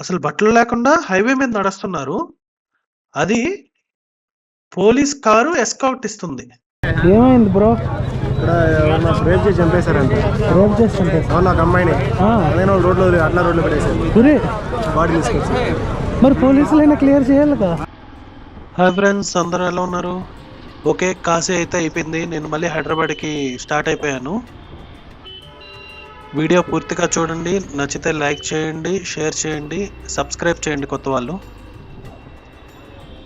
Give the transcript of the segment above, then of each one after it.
అసలు బట్టలు లేకుండా హైవే మీద నడుస్తున్నారు. అది పోలీస్ కారు ఎస్కార్ట్ ఇస్తుంది. ఏమైంది బ్రో ఇక్కడ ఎవరన్నా రేప్ చేసి చంపేశారంట రేప్ చేస్తుంటే అవును ఒక అమ్మాయిని ఆ, అదే వాళ్ళు రోడ్లో అట్లా రోడ్లో పెట్టేశారు బాడీ తీసుకొచ్చి మరి పోలీసులైనా క్లియర్ చేయాలి కదా హాయ్ ఫ్రెండ్స్ అందరూ ఎలా ఉన్నారు? ఓకే కాశీ అయితే అయిపోయింది. నేను మళ్ళీ హైదరాబాద్కి స్టార్ట్ అయిపోయాను. వీడియో పూర్తిగా చూడండి. నచ్చితే లైక్ చేయండి, షేర్ చేయండి, సబ్స్క్రైబ్ చేయండి కొత్త వాళ్ళు.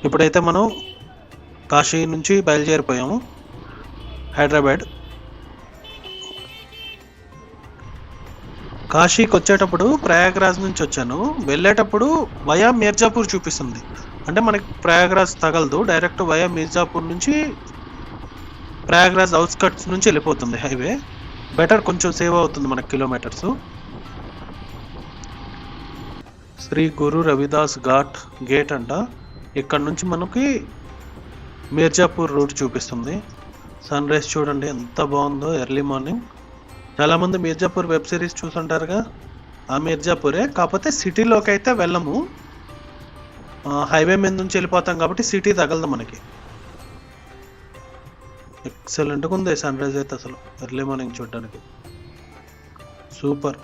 ఇప్పుడైతే మనం కాశీ నుంచి బయలుదేరిపోయాము హైదరాబాద్. కాశీకి వచ్చేటప్పుడు ప్రయాగ్రాజ్ నుంచి వచ్చాను వెళ్ళేటప్పుడు వయా మీర్జాపూర్ చూపిస్తుంది అంటే మనకి ప్రయాగ్రాజ్ తగలదు డైరెక్ట్ వయా మీర్జాపూర్ నుంచి ప్రయాగ్రాజ్ అవుట్స్కట్స్ నుంచి వెళ్ళిపోతుంది హైవే బెటర్ కొంచెం సేవ్ అవుతుంది మనకి కిలోమీటర్స్ శ్రీ గురు రవిదాస్ ఘాట్ గేట్ అంట. ఇక్కడ నుంచి మనకి మీర్జాపూర్ రూట్ చూపిస్తుంది. సన్ రైజ్ చూడండి ఎంత బాగుందో ఎర్లీ మార్నింగ్ చాలామంది మీర్జాపూర్ వెబ్ సిరీస్ చూసుంటారుగా ఆ మీర్జాపూరే కాకపోతే సిటీలోకి అయితే వెళ్ళము హైవే మీద నుంచి వెళ్ళిపోతాం కాబట్టి సిటీ తగలదు మనకి. ఎక్సలెంట్గా ఉంది సన్ రైజ్ అయితే అసలు. ఎర్లీ మార్నింగ్ చూడడానికి. సూపర్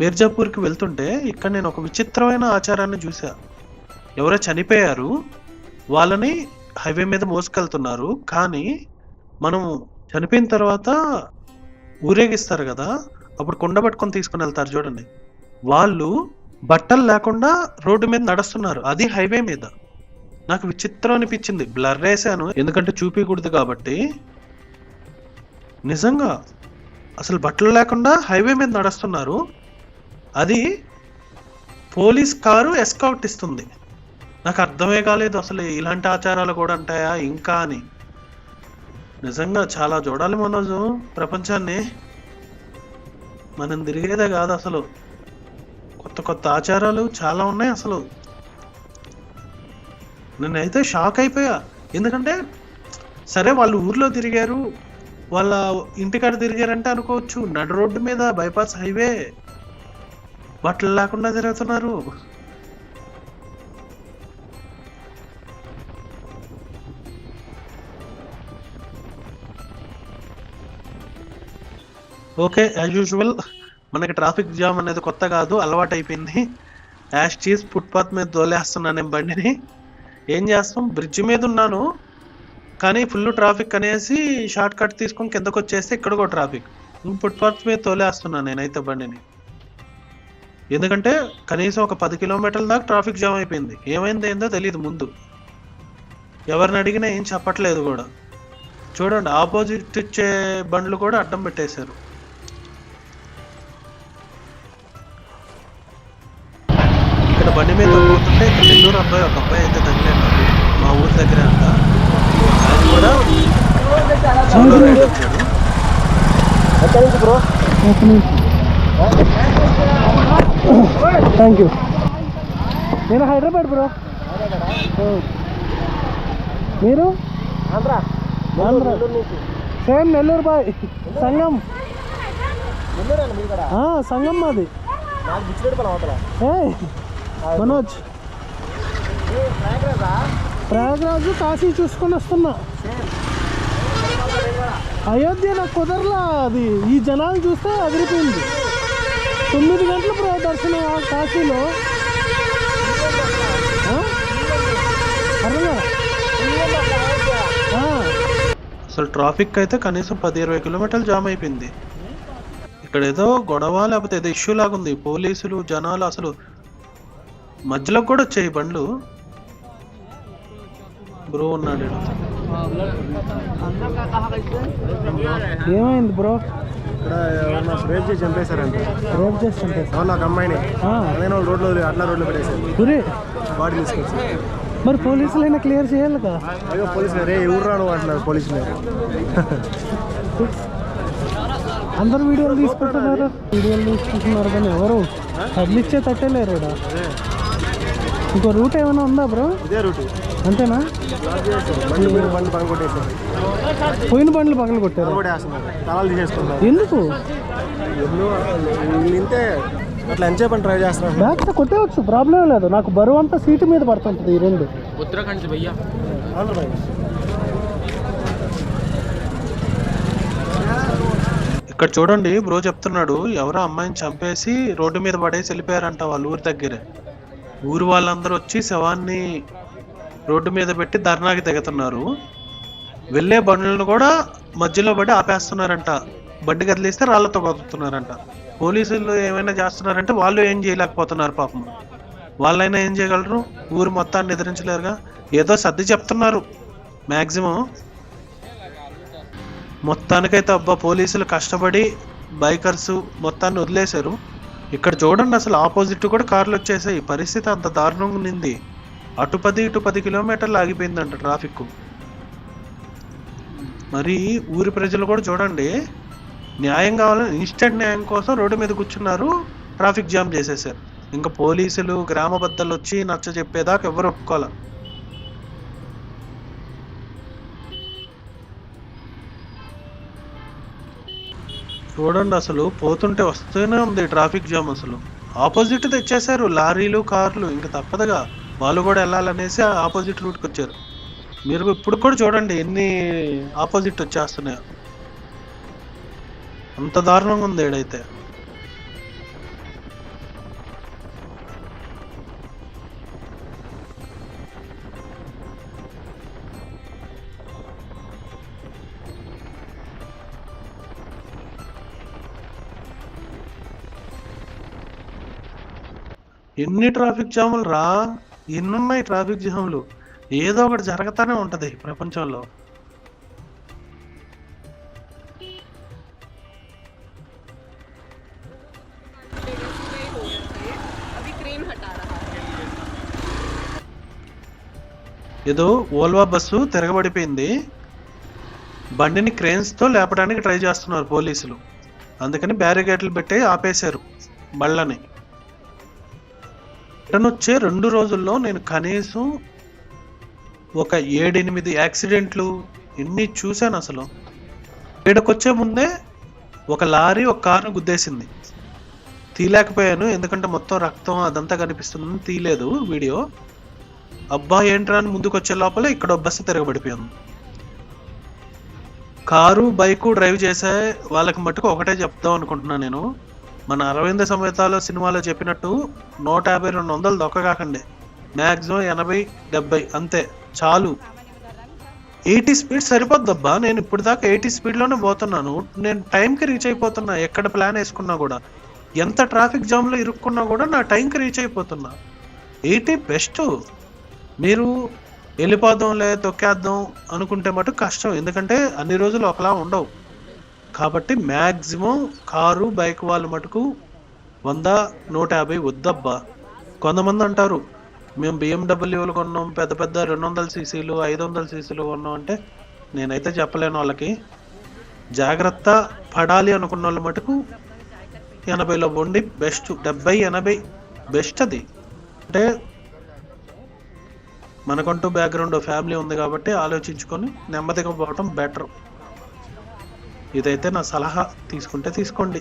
మీర్జాపూర్కి వెళ్తుంటే ఇక్కడ నేను ఒక విచిత్రమైన ఆచారాన్ని చూసా ఎవరో చనిపోయారు వాళ్ళని హైవే మీద మోసుకెళ్తున్నారు కానీ మనం చనిపోయిన తర్వాత ఊరేగిస్తారు కదా అప్పుడు కుండ పట్టుకొని తీసుకుని వెళ్తారు చూడండి. వాళ్ళు బట్టలు లేకుండా రోడ్డు మీద నడుస్తున్నారు. అది హైవే మీద. నాకు విచిత్రం అనిపించింది. బ్లర్ వేసాను ఎందుకంటే చూపించకూడదు కాబట్టి. నిజంగా అసలు బట్టలు లేకుండా హైవే మీద నడుస్తున్నారు. అది పోలీస్ కారు ఎస్కౌట్ ఇస్తుంది. నాకు అర్థమే కాలేదు అసలు ఇలాంటి ఆచారాలు కూడా ఉంటాయా? ఇంకా అని. నిజంగా చాలా చూడాలి మనోజు. ప్రపంచాన్ని మనం తిరిగేదే కాదు అసలు. కొత్త ఆచారాలు చాలా ఉన్నాయి అసలు. నేనైతే షాక్ అయిపోయా. ఎందుకంటే సరే వాళ్ళు ఊర్లో తిరిగారు వాళ్ళ ఇంటికాడ తిరిగారంటే అనుకోవచ్చు నడు రోడ్డు మీద బైపాస్ హైవే బట్టలు లేకుండా తిరుగుతున్నారు. ఓకే యాజ్ యూజువల్ మనకి ట్రాఫిక్ జామ్ అనేది కొత్త కాదు అలవాటు అయిపోయింది యాష్ చీజ్ ఫుట్పాత్ మీద దోలేస్తున్నాను నేను బండిని. ఏం చేస్తాం? బ్రిడ్జ్ మీద ఉన్నాను. కానీ ఫుల్ ట్రాఫిక్ అనేసి షార్ట్ కట్ తీసుకొని కిందకు వచ్చేస్తే ఇక్కడ కూడా ట్రాఫిక్ ఫుట్పాత్ మీద తోలేస్తున్నాను నేనైతే బండిని. ఎందుకంటే కనీసం ఒక పది కిలోమీటర్ల దాకా ట్రాఫిక్ జామ్ అయిపోయింది. ఏమైంది ఏందో తెలియదు ముందు. ఎవరిని అడిగినా ఏం చెప్పట్లేదు కూడా. చూడండి ఆపోజిట్ ఇచ్చే బండ్లు కూడా అడ్డం పెట్టేశారు. నెల్లూరు అబ్బాయి ఒక అబ్బాయి అయితే తగిలాడు. నాకు. మా ఊరి దగ్గర అంట. ఆయన కూడా థ్యాంక్ యూ నేను హైదరాబాద్ బ్రో మీరు? Andhra. Andhra. Same Nellore boy. సంగం. సంగం మాది. మనోజ్. ప్రయాగరాజు కాశీ చూసుకొని వస్తున్నా. అయోధ్య నాకు కుదరలా అది. ఈ జనాలు చూస్తే అదిరిపోయింది. తొమ్మిది గంటల బ్రో దర్శనం ఆ కాశీలో. అసలు ట్రాఫిక్ అయితే కనీసం పది ఇరవై కిలోమీటర్లు జామ్ అయిపోయింది. ఇక్కడ ఏదో గొడవ లేకపోతే ఏదో ఇష్యూ లాగా ఉంది పోలీసులు జనాలు అసలు మధ్యలో కూడా వచ్చాయి బండ్లు. బ్రో ఉన్నాడు. ఏమైంది బ్రో? రేప్ చేసి చంపేశారంట. రేపు చేస్తుంటే అవును ఒక అమ్మాయిని. వాళ్ళు రోడ్లో అట్లా రోడ్లో పెట్టేశారు. గురి బాడీ తీసుకొచ్చి. మరి పోలీసులైనా క్లియర్ చేయాలి కదా? అయ్యో పోలీసులు. రే ఊరు రాను అంటున్నారు పోలీసులు. అందరు వీడియోలు తీసుకుంటున్నారు? వీడియోలు తీసుకుంటున్నారు కానీ ఎవరు? కదిలిచ్చే తట్టలేరు ఈడ. ఇంకో రూట్ ఏమైనా ఉందా బ్రో? ఇదే రూట్. అంతేనా? పోయిన బండ్లు పక్కన కొట్టారు? ఎందుకు? అట్లా ఎంజాయ్ పని ట్రై చేస్తున్నాను బ్యాక్ కొట్టేవచ్చు ప్రాబ్లం లేదు. నాకు బరువు అంతా సీటు మీద పడుతుంటుంది ఈ రెండు. ఉత్తరాఖండ్ భయ్యా ఇక్కడ చూడండి బ్రో చెప్తున్నాడు ఎవరో అమ్మాయిని చంపేసి రోడ్డు మీద పడేసి వెళ్ళిపోయారంట వాళ్ళ ఊరి దగ్గరే. ఊరు వాళ్ళందరూ వచ్చి శవాన్ని రోడ్డు మీద పెట్టి ధర్నాకి దిగుతున్నారు వెళ్ళే బండ్లను కూడా మధ్యలో పడి ఆపేస్తున్నారంట. బండి కదిలిస్తే రాళ్ళతో కొడుతున్నారంట. పోలీసులు ఏమైనా చేస్తున్నారంటే వాళ్ళు ఏం చేయలేకపోతున్నారు పాపం. వాళ్ళైనా ఏం చేయగలరు? ఊరు మొత్తాన్ని నిద్రించలేరుగా. ఏదో సర్ది చెప్తున్నారు. మ్యాక్సిమం మొత్తానికైతే అబ్బా పోలీసులు కష్టపడి బైకర్స్ మొత్తాన్ని వదిలేశారు. ఇక్కడ చూడండి అసలు ఆపోజిట్ కూడా కార్లు వచ్చేసాయి. పరిస్థితి అంత దారుణంగా ఉంది అటు పది ఇటు పది కిలోమీటర్లు ఆగిపోయిందంట ట్రాఫిక్ మరి ఊరి ప్రజలు కూడా చూడండి న్యాయం కావాలని ఇన్స్టెంట్ న్యాయం కోసం రోడ్డు మీద కూర్చున్నారు ట్రాఫిక్ జామ్ చేసేసారు. ఇంకా పోలీసులు గ్రామ బద్దలు వచ్చి నచ్చ చెప్పేదాకా ఎవరు ఒప్పుకోవాలి చూడండి అసలు పోతుంటే వస్తూనే ఉంది ట్రాఫిక్ జామ్ అసలు. ఆపోజిట్ తెచ్చేశారు లారీలు కార్లు ఇంకా తప్పదుగా. వాళ్ళు కూడా వెళ్ళాలనేసి ఆపోజిట్ రూట్కి వచ్చారు. మీరు ఇప్పుడు కూడా చూడండి ఎన్ని ఆపోజిట్ వచ్చేస్తున్నాయో. అంత దారుణంగా ఉంది ఏడైతే ఎన్ని ట్రాఫిక్ జాములు రా. ఎన్నున్నాయి ట్రాఫిక్ జామ్లు? ఏదో ఒకటి జరగతానే ఉంటుంది ప్రపంచంలో. ఏదో ఓల్వా బస్సు తిరగబడిపోయింది. బండిని క్రేన్స్తో లేపడానికి ట్రై చేస్తున్నారు పోలీసులు. అందుకని బ్యారికేడ్లు పెట్టి ఆపేశారు బళ్ళని రిటర్న్ వచ్చే రెండు రోజుల్లో నేను కనీసం ఒక ఏడెనిమిది యాక్సిడెంట్లు ఎన్ని చూశాను అసలు. ఏడకొచ్చే ముందే ఒక లారీ ఒక కారును గుద్దేసింది. తీయలేకపోయాను ఎందుకంటే మొత్తం రక్తం అదంతా కనిపిస్తుంది తీయలేదు వీడియో. అబ్బా ఏంట్రా అని ముందుకు వచ్చే లోపల ఇక్కడ బస్సు తిరగబడిపోయింది. కారు బైకు డ్రైవ్ చేసే వాళ్ళకి మట్టుకు ఒకటే చెప్దాం అనుకుంటున్నాను నేను. మన అరవింద సమేతాలో సినిమాలో చెప్పినట్టు నూట యాభై రెండు వందలు దొక్కకాకండి మ్యాక్సిమం ఎనభై డెబ్బై అంతే. చాలు. ఎయిటీ స్పీడ్ సరిపోద్దబ్బా. నేను ఇప్పుడు దాకా ఎయిటీ స్పీడ్లోనే పోతున్నాను. నేను టైంకి రీచ్ అయిపోతున్నా. ఎక్కడ ప్లాన్ వేసుకున్నా కూడా. ఎంత ట్రాఫిక్ జామ్లో ఇరుక్కున్నా కూడా నా టైంకి రీచ్ అయిపోతున్నా. Eighty best. మీరు వెళ్ళిపోదాంలే తొక్కేద్దాం అనుకుంటే మటుకు కష్టం. ఎందుకంటే అన్ని రోజులు ఒకలా ఉండవు. కాబట్టి మ్యాక్సిమం కారు బైక్ వాళ్ళు మటుకు వంద నూట యాభై వద్దబ్బా. కొంతమంది అంటారు మేము బిఎండబ్ల్యూలు కొన్నాం పెద్ద పెద్ద రెండు వందల సీసీలు ఐదు వందల సీసీలు కొన్నాం అంటే నేనైతే చెప్పలేను వాళ్ళకి. జాగ్రత్త పడాలి అనుకున్న వాళ్ళు మటుకు ఎనభైలో ఉండి బెస్ట్ డెబ్బై ఎనభై బెస్ట్ అది. అంటే మనకంటూ బ్యాక్గ్రౌండ్ ఫ్యామిలీ ఉంది కాబట్టి ఆలోచించుకొని నెమ్మదిగా పోవటం బెటర్. ఇదైతే నా సలహా తీసుకుంటే తీసుకోండి.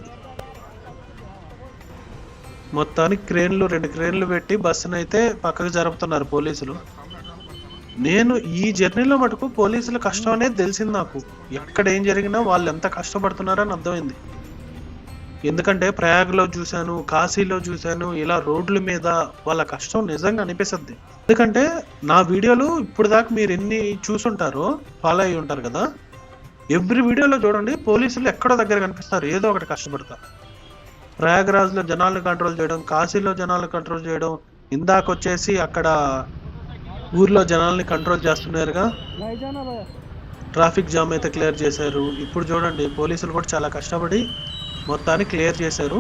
మొత్తానికి క్రేన్లు రెండు క్రేన్లు పెట్టి బస్సును అయితే పక్కకు జరుపుతున్నారు పోలీసులు. నేను ఈ జర్నీలో మటుకు పోలీసుల కష్టం అనేది తెలిసింది నాకు. ఎక్కడ ఏం జరిగినా వాళ్ళు ఎంత కష్టపడుతున్నారని అర్థమైంది. ఎందుకంటే ప్రయాగ్లో చూశాను కాశీలో చూశాను ఇలా రోడ్ల మీద వాళ్ళ కష్టం నిజంగా అనిపిస్తుంది. ఎందుకంటే నా వీడియోలు ఇప్పుడు దాకా మీరు ఎన్ని చూసుంటారో ఫాలో అయి ఉంటారు కదా. ఎవ్రీ వీడియోలో చూడండి పోలీసులు ఎక్కడో దగ్గర కనిపిస్తారు ఏదో ఒకటి కష్టపడతారు. ప్రయాగ్రాజ్లో జనాలను కంట్రోల్ చేయడం కాశీలో జనాలను కంట్రోల్ చేయడం ఇందాక వచ్చేసి అక్కడ ఊర్లో జనాల్ని కంట్రోల్ చేస్తున్నారుగా. ట్రాఫిక్ జామ్ అయితే క్లియర్ చేశారు. ఇప్పుడు చూడండి పోలీసులు కూడా చాలా కష్టపడి మొత్తాన్ని క్లియర్ చేశారు.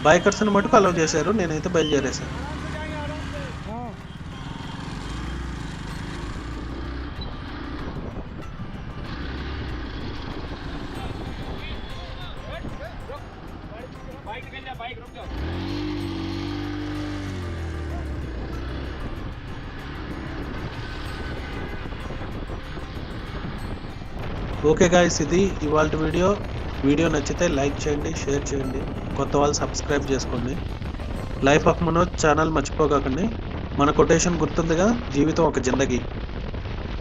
బైకర్స్ని మటుకు అలౌ చేశారు నేనైతే బయలుదేరేశాను. ఓకే గాయస్ ఇది ఇవాళ వీడియో. వీడియో నచ్చితే లైక్ చేయండి షేర్ చేయండి కొత్త వాళ్ళు సబ్స్క్రైబ్ చేసుకోండి. లైఫ్ ఆఫ్ మనోజ్ ఛానల్ మర్చిపోకండి మన కొటేషన్ గుర్తుందిగా జీవితం ఒక జిందగీ.